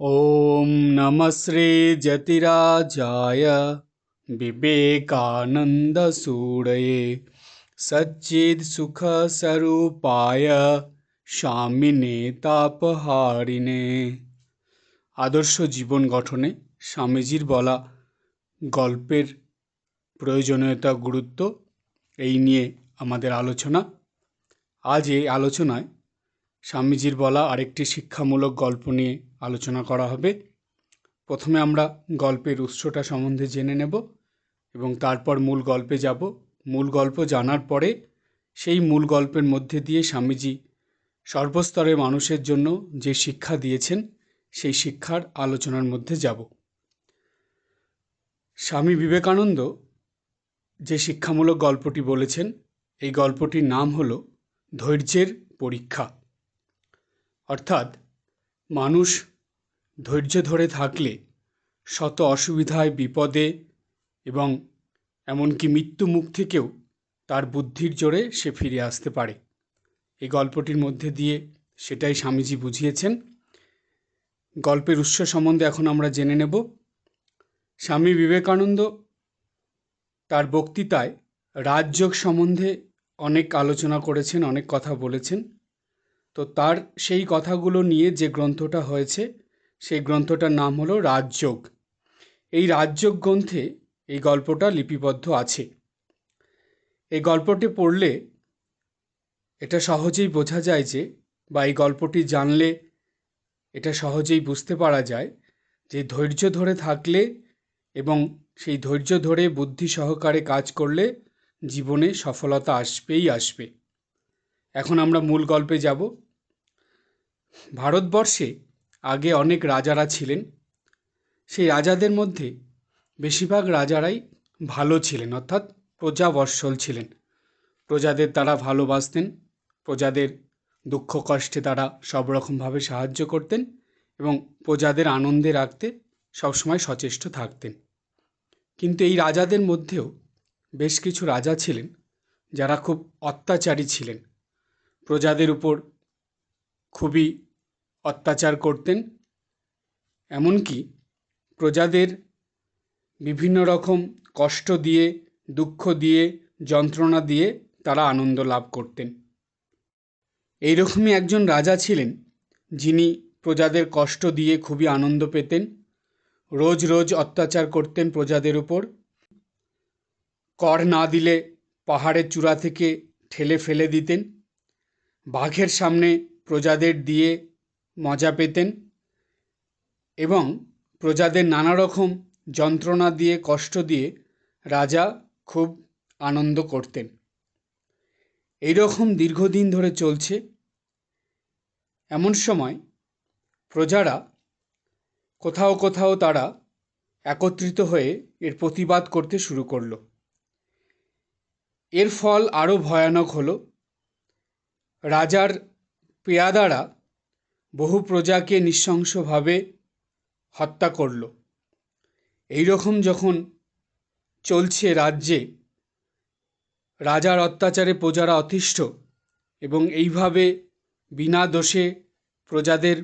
ॐ नमः श्रीजतिराजाय विवेकानन्दसूरये সচ্চিৎসুখস্বরূপায় স্বামিনে তাপহারিণে আদর্শ জীবন গঠনে স্বামীজির বলা গল্পের প্রয়োজনীয়তা গুরুত্ব এই নিয়ে আমাদের আলোচনা আজ এই আলোচনায় স্বামীজির বলা আরেকটি শিক্ষামূলক গল্প নিয়ে আলোচনা করা হবে। প্রথমে আমরা গল্পের উৎসটা সম্বন্ধে জেনে নেব এবং তারপর মূল গল্পে যাব। মূল গল্প জানার পরে সেই মূল গল্পের মধ্যে দিয়ে স্বামীজি সর্বস্তরের মানুষের জন্য যে শিক্ষা দিয়েছেন, সেই শিক্ষার আলোচনার মধ্যে যাব। স্বামী বিবেকানন্দ যে শিক্ষামূলক গল্পটি বলেছেন, এই গল্পটির নাম হলো ধৈর্যের পরীক্ষা। অর্থাৎ মানুষ ধৈর্য ধরে থাকলে শত অসুবিধায়, বিপদে এবং এমনকি মৃত্যু মুখ থেকেও তার বুদ্ধির জোরে সে ফিরে আসতে পারে। এই গল্পটির মধ্যে দিয়ে সেটাই স্বামীজি বুঝিয়েছেন। গল্পের উৎস সম্বন্ধে এখন আমরা জেনে নেব। স্বামী বিবেকানন্দ তার বক্তৃতায় রাজযোগ সম্বন্ধে অনেক আলোচনা করেছেন, অনেক কথা বলেছেন। তো তার সেই কথাগুলো নিয়ে যে গ্রন্থটা হয়েছে, সেই গ্রন্থটার নাম হলো রাজযোগ। এই রাজযোগ গ্রন্থে এই গল্পটা লিপিবদ্ধ আছে। এই গল্পটি পড়লে এটা সহজেই বোঝা যায় যে, বা এই গল্পটি জানলে এটা সহজেই বুঝতে পারা যায় যে ধৈর্য ধরে থাকলে এবং সেই ধৈর্য ধরে বুদ্ধি সহকারে কাজ করলে জীবনে সফলতা আসবেই আসবে। এখন আমরা মূল গল্পে যাব। ভারতবর্ষে আগে অনেক রাজারা ছিলেন। সেই রাজাদের মধ্যে বেশিরভাগ রাজারাই ভালো ছিলেন, অর্থাৎ প্রজাবৎসল ছিলেন। প্রজাদের তারা ভালোবাসতেন, প্রজাদের দুঃখ কষ্টে তারা সব রকমভাবে সাহায্য করতেন এবং প্রজাদের আনন্দে রাখতে সবসময় সচেষ্ট থাকতেন। কিন্তু এই রাজাদের মধ্যেও বেশ কিছু রাজা ছিলেন যারা খুব অত্যাচারী ছিলেন। প্রজাদের উপর খুবই অত্যাচার করতেন। এমনকি প্রজাদের বিভিন্ন রকম কষ্ট দিয়ে, দুঃখ দিয়ে, যন্ত্রণা দিয়ে তারা আনন্দ লাভ করতেন। এইরকমই একজন রাজা ছিলেন, যিনি প্রজাদের কষ্ট দিয়ে খুবই আনন্দ পেতেন, রোজ রোজ অত্যাচার করতেন প্রজাদের উপর। কর না দিলে পাহাড়ের চূড়া থেকে ঠেলে ফেলে দিতেন। বাঘের সামনে প্রজাদের দিয়ে মজা পেতেন এবং প্রজাদের নানা রকম যন্ত্রণা দিয়ে, কষ্ট দিয়ে রাজা খুব আনন্দ করতেন। এই রকম দীর্ঘদিন ধরে চলছে। এমন সময় প্রজারা কোথাও কোথাও তারা একত্রিত হয়ে এর প্রতিবাদ করতে শুরু করল। এর ফল আরও ভয়ানক হলো। রাজার পেয়াদারা বহু প্রজাকে নৃশংসভাবে হত্যা করল। এই রকম যখন চলছে রাজ্যে, রাজার অত্যাচারে প্রজারা অতিষ্ঠ এবং এইভাবে বিনা দোষে প্রজাদের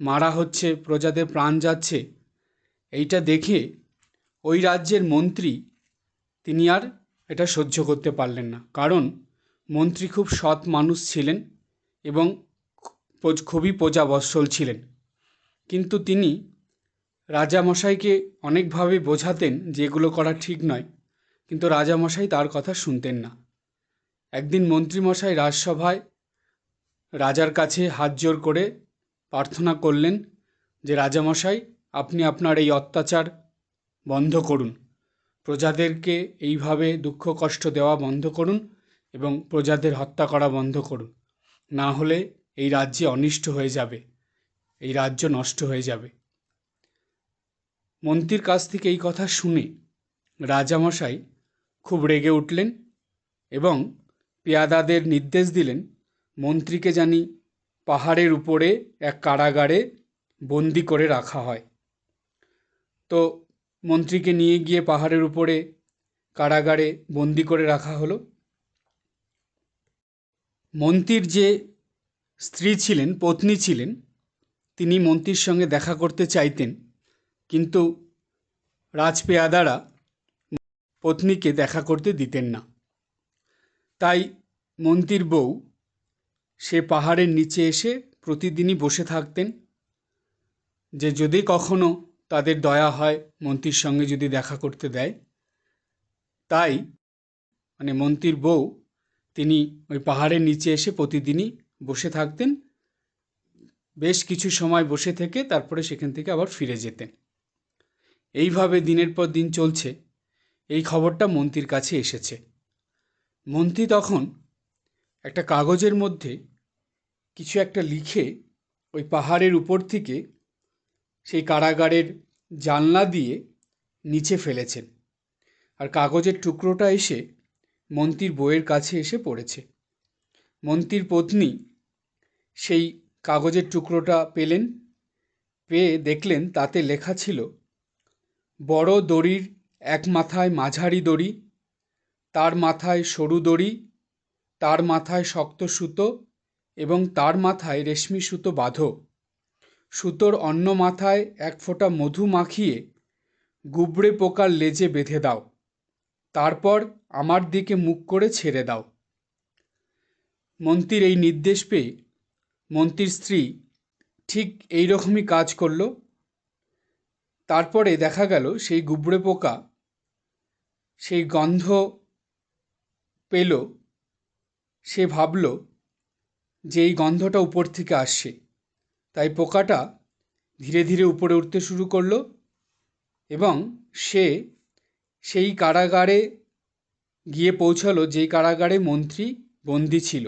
মারা হচ্ছে, প্রজাদের প্রাণ যাচ্ছে, এইটা দেখে ওই রাজ্যের মন্ত্রী, তিনি আর এটা সহ্য করতে পারলেন না। কারণ মন্ত্রী খুব সৎ মানুষ ছিলেন এবং খুবই প্রজাবৎসল ছিলেন। কিন্তু তিনি রাজামশাইকে অনেকভাবে বোঝাতেন যে এগুলো করা ঠিক নয়। কিন্তু রাজামশাই তার কথা শুনতেন না। একদিন মন্ত্রীমশাই রাজসভায় রাজার কাছে হাত জোর করে প্রার্থনা করলেন যে, রাজামশাই, আপনি আপনার এই অত্যাচার বন্ধ করুন। প্রজাদেরকে এইভাবে দুঃখ কষ্ট দেওয়া বন্ধ করুন এবং প্রজাদের হত্যা করা বন্ধ করুন। না হলে এই রাজ্যে অনিষ্ট হয়ে যাবে। এই রাজ্য নষ্ট হয়ে যাবে। মন্ত্রীর কাছ থেকে এই কথা শুনে রাজামশাই খুব রেগে উঠলেন এবং পেয়াদাদের নির্দেশ দিলেন, মন্ত্রীকে জানি পাহাড়ের উপরে এক কারাগারে বন্দি করে রাখা হয়। তো মন্ত্রীকে নিয়ে গিয়ে পাহাড়ের উপরে কারাগারে বন্দি করে রাখা হলো। মন্ত্রীর যে স্ত্রী ছিলেন, পত্নী ছিলেন, তিনি মন্ত্রীর সঙ্গে দেখা করতে চাইতেন, কিন্তু রাজপেয়াদারা পত্নীকে দেখা করতে দিতেন না। তাই মন্ত্রীর বউ সে পাহাড়ের নিচে এসে প্রতিদিনই বসে থাকতেন, যে যদি কখনো তাদের দয়া হয় মন্ত্রীর সঙ্গে যদি দেখা করতে দেয়। তাই মানে মন্ত্রীর বউ তিনি ওই পাহাড়ের নিচে এসে প্রতিদিনই বসে থাকতেন। বেশ কিছু সময় বসে থেকে তারপরে সেখান থেকে আবার ফিরে যেতেন। এইভাবে দিনের পর দিন চলছে। এই খবরটা মন্ত্রীর কাছে এসেছে। মন্ত্রী তখন একটা কাগজের মধ্যে কিছু একটা লিখে ওই পাহাড়ের উপর থেকে সেই কারাগারের জানলা দিয়ে নিচে ফেলেছেন। আর কাগজের টুকরোটা এসে মন্ত্রীর বইয়ের কাছে এসে পড়েছে। মন্ত্রীর পত্নী সেই কাগজের টুকরোটা পেলেন, পেয়ে দেখলেন তাতে লেখা ছিল, বড় দড়ির এক মাথায় মাঝারি দড়ি, তার মাথায় সরু দড়ি, তার মাথায় শক্ত সুতো এবং তার মাথায় রেশমি সুতো বাঁধো। সুতোর অন্য মাথায় এক ফোঁটা মধু মাখিয়ে গুবড়ে পোকার লেজে বেঁধে দাও। তারপর আমার দিকে মুখ করে ছেড়ে দাও। মন্ত্রীর এই নির্দেশ পেয়ে মন্ত্রীর স্ত্রী ঠিক এই রকমই কাজ করল। তারপরে দেখা গেল সেই গুবড়ে পোকা, সেই গন্ধ পেল, সে ভাবল যে এই গন্ধটা উপর থেকে আসছে। তাই পোকাটা ধীরে ধীরে উপরে উঠতে শুরু করল এবং সে সেই কারাগারে গিয়ে পৌঁছালো যেই কারাগারে মন্ত্রী বন্দি ছিল।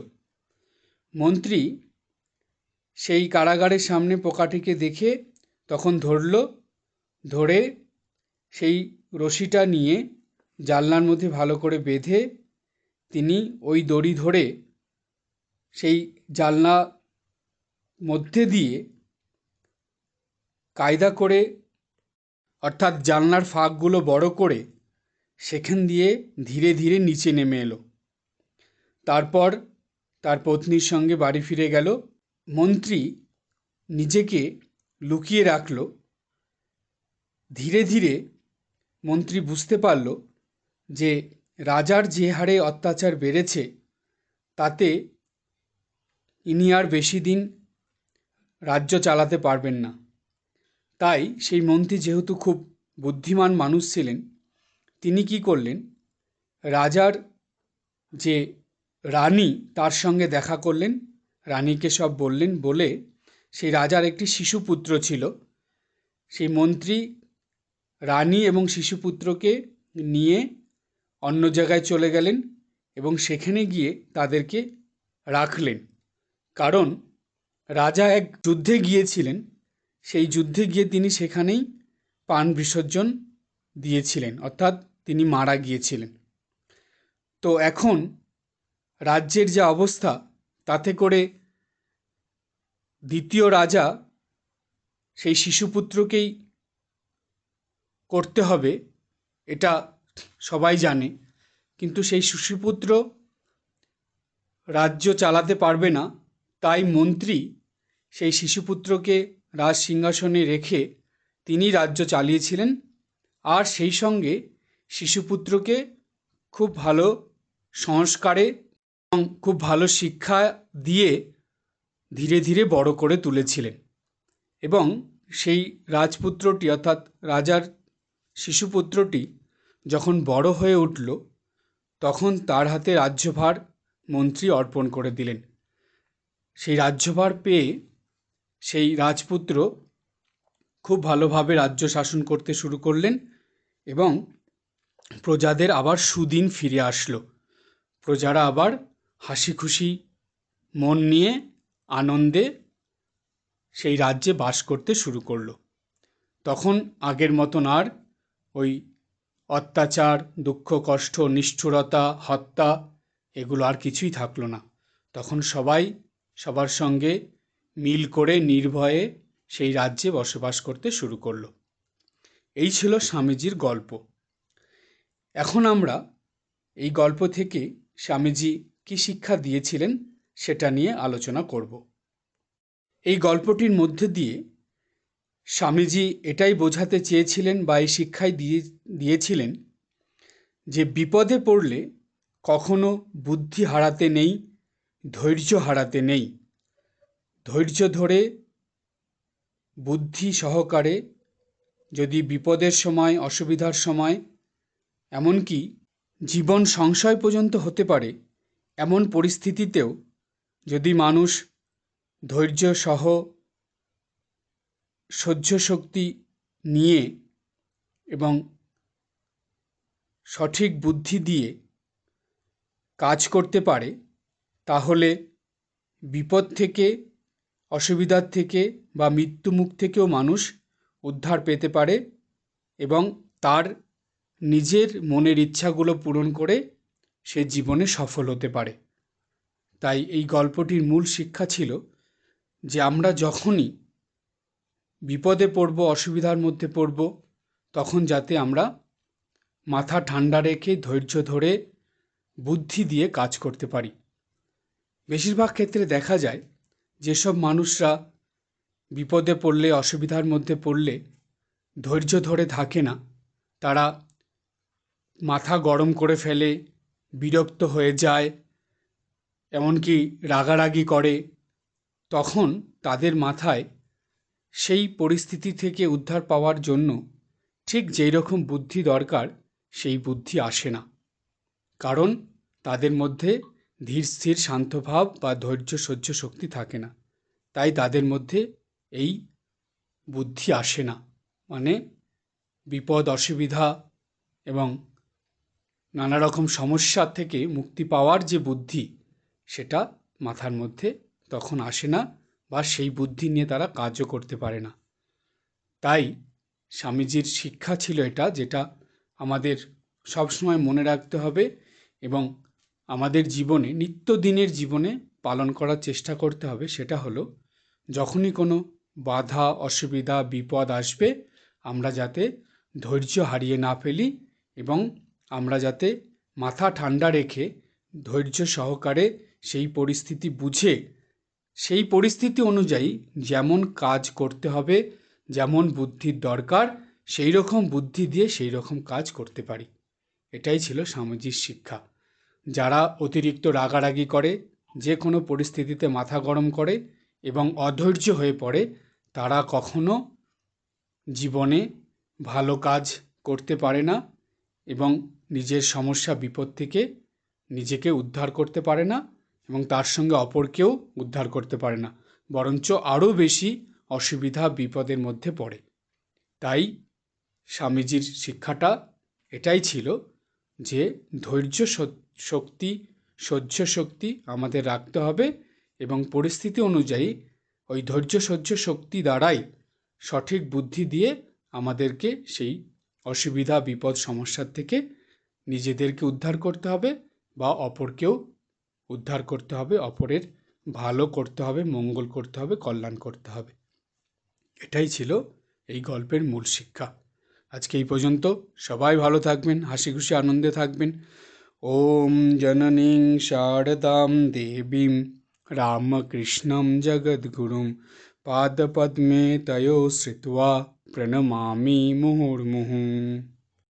মন্ত্রী সেই কারাগারের সামনে পোকাটিকে দেখে তখন ধরল, ধরে সেই রশিটা নিয়ে জানলার মধ্যে ভালো করে বেঁধে তিনি ওই দড়ি ধরে সেই জানলা মধ্যে দিয়ে কায়দা করে, অর্থাৎ জানলার ফাঁকগুলো বড় করে সেখান দিয়ে ধীরে ধীরে নিচে নেমে এলো। তারপর তার পত্নীর সঙ্গে বাড়ি ফিরে গেল। মন্ত্রী নিজেকে লুকিয়ে রাখল। ধীরে ধীরে মন্ত্রী বুঝতে পারল যে রাজার যে হারে অত্যাচার বেড়েছে, তাতে ইনি আর বেশি দিন রাজ্য চালাতে পারবেন না। তাই সেই মন্ত্রী যেহেতু খুব বুদ্ধিমান মানুষ ছিলেন তিনি কি করলেন? রাজার যে রানী, তার সঙ্গে দেখা করলেন। রানীকে সব বললেন, বলে সেই রাজার একটি শিশুপুত্র ছিল। সেই মন্ত্রী, রানী এবং শিশুপুত্রকে নিয়ে অন্য জায়গায় চলে গেলেন এবং সেখানে গিয়ে তাদেরকে রাখলেন। কারণ রাজা এক যুদ্ধে গিয়েছিলেন। সেই যুদ্ধে গিয়ে তিনি সেখানেই প্রাণ বিসর্জন দিয়েছিলেন। অর্থাৎ তিনি মারা গিয়েছিলেন। তো এখন রাজ্যের যা অবস্থা, তাতে করে দ্বিতীয় রাজা সেই শিশুপুত্রকেই করতে হবে, এটা সবাই জানে। কিন্তু সেই শিশুপুত্র রাজ্য চালাতে পারবে না, তাই মন্ত্রী সেই শিশুপুত্রকে রাজ সিংহাসনে রেখে তিনি রাজ্য চালিয়েছিলেন। আর সেই সঙ্গে শিশুপুত্রকে খুব ভালো সংস্কারে এবং খুব ভালো শিক্ষা দিয়ে ধীরে ধীরে বড় করে তুলেছিলেন। এবং সেই রাজপুত্রটি অর্থাৎ রাজার শিশুপুত্রটি যখন বড় হয়ে উঠল, তখন তার হাতে রাজ্যভার মন্ত্রী অর্পণ করে দিলেন। সেই রাজ্যভার পেয়ে সেই রাজপুত্র খুব ভালোভাবে রাজ্য শাসন করতে শুরু করলেন এবং প্রজাদের আবার সুদিন ফিরে আসলো। প্রজারা আবার হাসি খুশি মন নিয়ে, আনন্দে সেই রাজ্যে বাস করতে শুরু করল। তখন আগের মতন আর ওই অত্যাচার, দুঃখ, কষ্ট, নিষ্ঠুরতা, হত্যা এগুলো আর কিছুই থাকল না। তখন সবাই সবার সঙ্গে মিল করে নির্ভয়ে সেই রাজ্যে বসবাস করতে শুরু করল। এই ছিল স্বামীজির গল্প। এখন আমরা এই গল্প থেকে স্বামীজি কী শিক্ষা দিয়েছিলেন সেটা নিয়ে আলোচনা করব। এই গল্পটির মধ্যে দিয়ে স্বামীজি এটাই বোঝাতে চেয়েছিলেন বা এই শিক্ষাই দিয়ে, দিয়েছিলেন যে বিপদে পড়লে কখনো বুদ্ধি হারাতে নেই, ধৈর্য হারাতে নেই। ধৈর্য ধরে, বুদ্ধি সহকারে যদি বিপদের সময়, অসুবিধার সময় এমনকি জীবন সংশয় পর্যন্ত হতে পারে এমন পরিস্থিতিতেও যদি মানুষ ধৈর্য সহ সহ্য শক্তি নিয়ে এবং সঠিক বুদ্ধি দিয়ে কাজ করতে পারে, তাহলে বিপদ থেকে, অসুবিধার থেকে বা মৃত্যুমুখ থেকেও মানুষ উদ্ধার পেতে পারে এবং তার নিজের মনের ইচ্ছাগুলো পূরণ করে সে জীবনে সফল হতে পারে। তাই এই গল্পটির মূল শিক্ষা ছিল যে আমরা যখনই বিপদে পড়ব, অসুবিধার মধ্যে পড়ব, তখন যাতে আমরা মাথা ঠান্ডা রেখে, ধৈর্য ধরে, বুদ্ধি দিয়ে কাজ করতে পারি। বেশিরভাগ ক্ষেত্রে দেখা যায় যেসব মানুষরা বিপদে পড়লে, অসুবিধার মধ্যে পড়লে ধৈর্য ধরে থাকে না, তারা মাথা গরম করে ফেলে, বিরক্ত হয়ে যায়, এমনকি রাগারাগি করে, তখন তাদের মাথায় সেই পরিস্থিতি থেকে উদ্ধার পাওয়ার জন্য ঠিক যেই রকম বুদ্ধি দরকার, সেই বুদ্ধি আসে না। কারণ তাদের মধ্যে ধীর স্থির শান্তভাব বা ধৈর্য সহ্য শক্তি থাকে না। তাই তাদের মধ্যে এই বুদ্ধি আসে না। মানে বিপদ, অসুবিধা এবং নানা রকম সমস্যা থেকে মুক্তি পাওয়ার যে বুদ্ধি, সেটা মাথার মধ্যে তখন আসে না বা সেই বুদ্ধি নিয়ে তারা কাজও করতে পারে না। তাই স্বামীজির শিক্ষা ছিল এটা, যেটা আমাদের সবসময় মনে রাখতে হবে এবং আমাদের জীবনে, নিত্যদিনের জীবনে পালন করার চেষ্টা করতে হবে, সেটা হলো যখনই কোনো বাধা, অসুবিধা, বিপদ আসবে, আমরা যাতে ধৈর্য হারিয়ে না ফেলি এবং আমরা যাতে মাথা ঠান্ডা রেখে ধৈর্য সহকারে সেই পরিস্থিতি বুঝে, সেই পরিস্থিতি অনুযায়ী যেমন কাজ করতে হবে, যেমন বুদ্ধির দরকার, সেই রকম বুদ্ধি দিয়ে সেই রকম কাজ করতে পারি। এটাই ছিল স্বামীজির শিক্ষা। যারা অতিরিক্ত রাগারাগি করে, যে কোনো পরিস্থিতিতে মাথা গরম করে এবং অধৈর্য হয়ে পড়ে, তারা কখনো জীবনে ভালো কাজ করতে পারে না এবং নিজের সমস্যা, বিপদ থেকে নিজেকে উদ্ধার করতে পারে না এবং তার সঙ্গে অপরকেও উদ্ধার করতে পারে না। বরঞ্চ আরও বেশি অসুবিধা, বিপদের মধ্যে পড়ে। তাই স্বামীজির শিক্ষাটা এটাই ছিল যে ধৈর্য শক্তি, সহ্য শক্তি আমাদের রাখতে হবে এবং পরিস্থিতি অনুযায়ী ওই ধৈর্য, সহ্য শক্তি দ্বারাই সঠিক বুদ্ধি দিয়ে আমাদেরকে সেই অসুবিধা, বিপদ, সমস্যার থেকে নিজেদেরকে উদ্ধার করতে হবে বা অপরকেও উদ্ধার করতে হবে, অপরের ভালো করতে হবে, মঙ্গল করতে হবে, কল্যাণ করতে হবে। এটাই ছিল এই গল্পের মূল শিক্ষা। আজকে এই পর্যন্ত সবাই ভালো থাকবেন, হাসি খুশি, আনন্দে থাকবেন। ওম জননীং শারদাম দেবীম রামকৃষ্ণম জগদ্গুরুম। পাদপদ্মে তয়ো শ্রিত্वा प्रणमा मुहुर्मुहुः